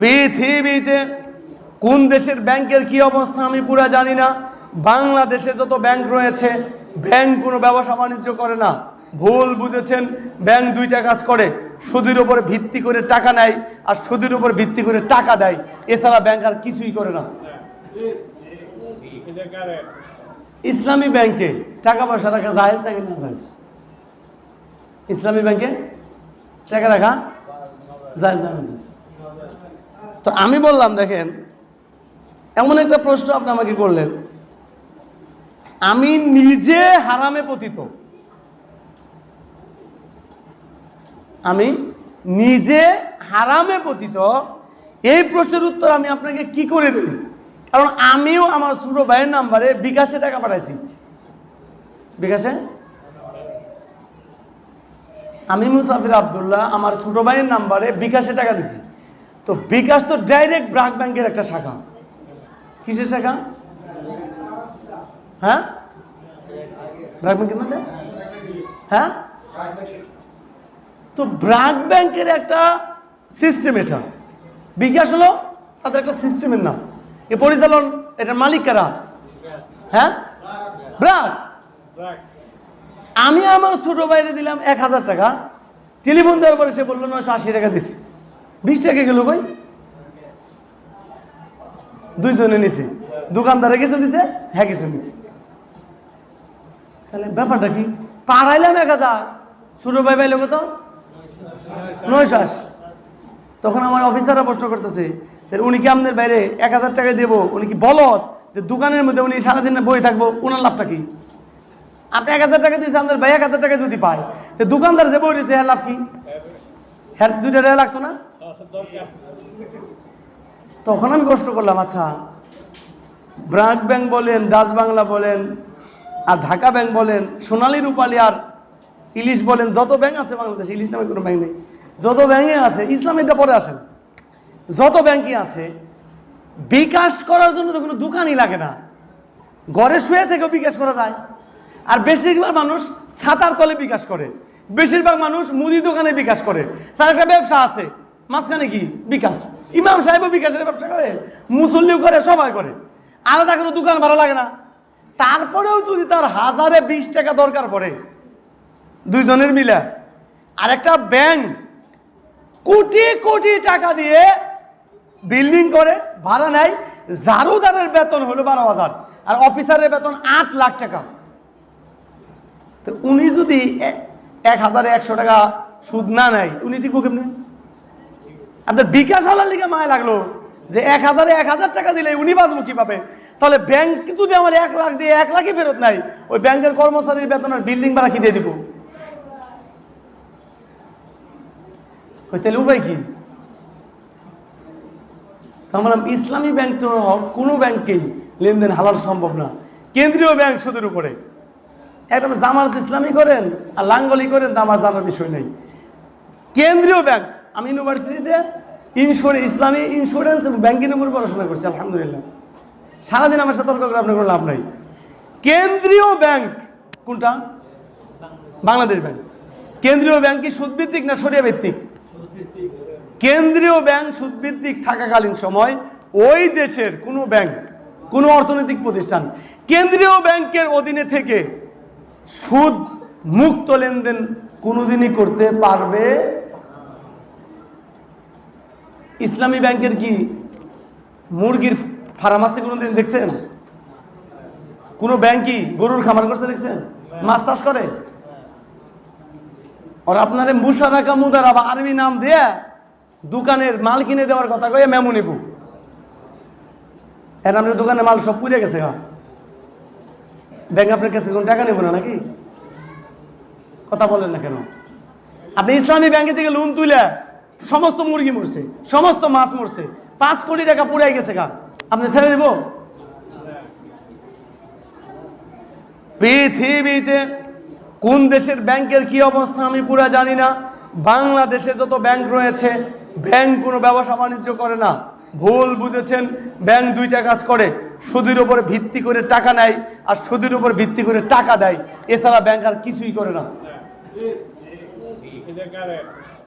পৃথিবীতে কোন দেশের ব্যাংকের কি অবস্থা আমি পুরো জানি না। বাংলাদেশে যত ব্যাংক রয়েছে, ব্যাংক কোনো ব্যবসা বাণিজ্য করে না। ভুল বুঝেছেন, ব্যাংক দুইটা কাজ করে, সুদের উপর ভিত্তি করে টাকা নেয় আর সুদের উপর ভিত্তি করে টাকা দেয়। এছাড়া ব্যাংক আর কিছুই করে না। ইসলামী ব্যাংকে টাকা পয়সা রাখা জায়েজ নাকি না ইসলামী ব্যাংকে টাকা রাখা জায়েজ না তো আমি বললাম, দেখেন, এমন একটা প্রশ্ন আপনি আমাকে করলেন। আমি নিজে হারামে পতিত। আমি নিজে হারামে পতিত। এই প্রশ্নের উত্তর আমি আপনাকে কি করে দিই? কারণ আমিও আমার ছোট ভাইয়ের নাম্বারে বিকাশে টাকা পাঠাইছি। বিকাশে? আমি মুসাফির আবদুল্লাহ, আমার ছোট ভাইয়ের নাম্বারে বিকাশে টাকা দিছি। তো বিকাশ তো ডাইরেক্ট ব্রাক ব্যাংকের একটা শাখা। কিসের শাখা? হ্যাঁ? ব্রাক ব্যাংকের মানে? হ্যাঁ? তো ব্রাক ব্যাংকের একটা সিস্টেম এটা। বিকাশ হলো তাদের একটা সিস্টেমের নাম। এ পরিচালন এটার মালিক কারা? হ্যাঁ? ব্রাক। আমি আমার ছোট বাইরে দিলাম এক হাজার টাকা। টেলিফোন দেওয়ার পরে সে বলল, নয়শো আশি টাকা দিছি। বিশ টাকা গেল ভাই। দুইজনে নিছে। দোকানদারে কিছু দিছে হ্যাঁ কিছু নিছে। তাহলে ব্যাপারটা কি? পাড়াইলাম এক হাজার। ছোট ভাই ভাই লোক তো নয়শো আশি। তখন আমার অফিসাররা প্রশ্ন করতেছে স্যার উনি কি আপনাদের বাইরে এক হাজার টাকা দেবো? উনি কি বলত যে দোকানের মধ্যে উনি সারাদিন বই থাকব ওনার লাভটা কি? আপনি এক হাজার টাকা দিয়েছে আমাদের ভাই এক হাজার টাকা যদি পায়, তো দোকানদার যে বই দিয়েছে হ্যাঁ লাভ কি? হ্যাঁ দুইটা টাকা লাগতো না? তখন আমি কষ্ট করলাম আচ্ছা ব্রাক ব্যাংক বলেন, ডাচ বাংলা বলেন, আর ঢাকা ব্যাংক বলেন, সোনালী রূপালী আর ইলিশ বলেন, যত ব্যাংক আছে বাংলাদেশে, ইলিশ নামে কোনো ব্যাংক নেই। যত ব্যাংকে আছে ইসলামিকটা পরে আসেন। যত ব্যাংকই আছে, বিকাশ করার জন্য তো কোনো দোকানই লাগে না। ঘরে শুয়ে থেকেও বিকাশ করা যায়। আর বেশিরভাগ মানুষ ছাতার তলে বিকাশ করে। বেশিরভাগ মানুষ মুদি দোকানে বিকাশ করে। তার একটা ব্যবসা আছে। মাঝখানে কি? বিকাশ। ইমাম সাহেবও বিকাশের ব্যবসা করে, মুসল্লিও করে, সবাই করে। আলাদা কোনো দোকান ভালো লাগে না। তারপরেও যদি তার হাজারে বিশ টাকা দরকার পড়ে, দুইজনের মিলে আর একটা ব্যাংক কোটি কোটি টাকা দিয়ে বিল্ডিং করে, ভাড়া নেয় জারুদারের বেতন হলো বারো হাজার, আর অফিসারের বেতন আট লাখ টাকা। তো উনি যদি এক হাজারে একশো টাকা সুদ না নেয়, উনি টিকবো কেমনি? আপনার বিকাশ আলার লিগে মায় লাগল যে এক হাজারে এক হাজার টাকা দিলে উনি বাঁচবো কীভাবে? তাহলে ব্যাংক যদি আমার এক লাখ দিয়ে এক লাখই ফেরত নাই, ওই ব্যাংকের কর্মচারীর বেতন আর বিল্ডিং ভাড়া কি দিয়ে দিব? তাহলে উপায় কি? তার মানে ইসলামী ব্যাংক তো কোনো ব্যাংকেই লেনদেন হালাল সম্ভব না। কেন্দ্রীয় ব্যাংক সুদের উপরে। একটা জামানত ইসলামী করেন আর লাঙ্গলি করেন, তা আমার জানার বিষয় নেই। কেন্দ্রীয় ব্যাংক আমি ইউনিভার্সিটিতে ইন্স্যুরেন্স ইসলামী ইন্স্যুরেন্স এবং ব্যাংকিং উপর পড়াশোনা করছি, আলহামদুলিল্লাহ। সারাদিন আমার সাথে তর্ক করে আপনার কোনো লাভ নাই। কেন্দ্রীয় ব্যাংক কোনটা? বাংলাদেশ ব্যাংক কেন্দ্রীয় ব্যাংক কি সুদভিত্তিক না সরিয়া ভিত্তিক কেন্দ্রীয় ব্যাংক সুদভিত্তিক থাকাকালীন সময় ওই দেশের কোনো ব্যাংক কোনো অর্থনৈতিক প্রতিষ্ঠান কেন্দ্রীয় ব্যাংকের অধীনে থেকে সুদ মুক্ত লেনদেন কোনোদিনই করতে পারবে ইসলামী ব্যাংকের কি মুরগির ফার্ম আছে কোনোদিন দেখছেন? কোনো ব্যাংকই গরুর খামার করছে দেখছেন? মাছ চাষ করে? আর আপনারে মুশারাকা মুদারা বা আরবি নাম দিয়ে দোকানের মাল কিনে দেওয়ার কথা কয়ে মেমো নিবু। এর আপনার দোকানে মাল সব পুড়ে গেছে গা ব্যাংক আপনার কাছে কোনো টাকা নেব না নাকি? কথা বলেন না কেন? আপনি ইসলামী ব্যাংকে থেকে লোন তুলে সমস্ত মুরগি মরছে, সমস্ত মাছ মরছে। পাঁচ কোটি টাকা পুড়ে গেছে গা। আপনি ছেড়ে দেব? পৃথিবীতে কোন দেশের ব্যাংকের কি অবস্থা আমি পুরো জানি না। বাংলাদেশে যত ব্যাংক রয়েছে, ব্যাংক কোনো ব্যবসা বাণিজ্য করে না। ভুল বুঝেছেন, ব্যাংক দুইটা কাজ করে। সুদের উপর ভিত্তি করে টাকা নেয় আর সুদের উপর ভিত্তি করে টাকা দেয়। এছাড়া ব্যাংক আর কিছুই করে না।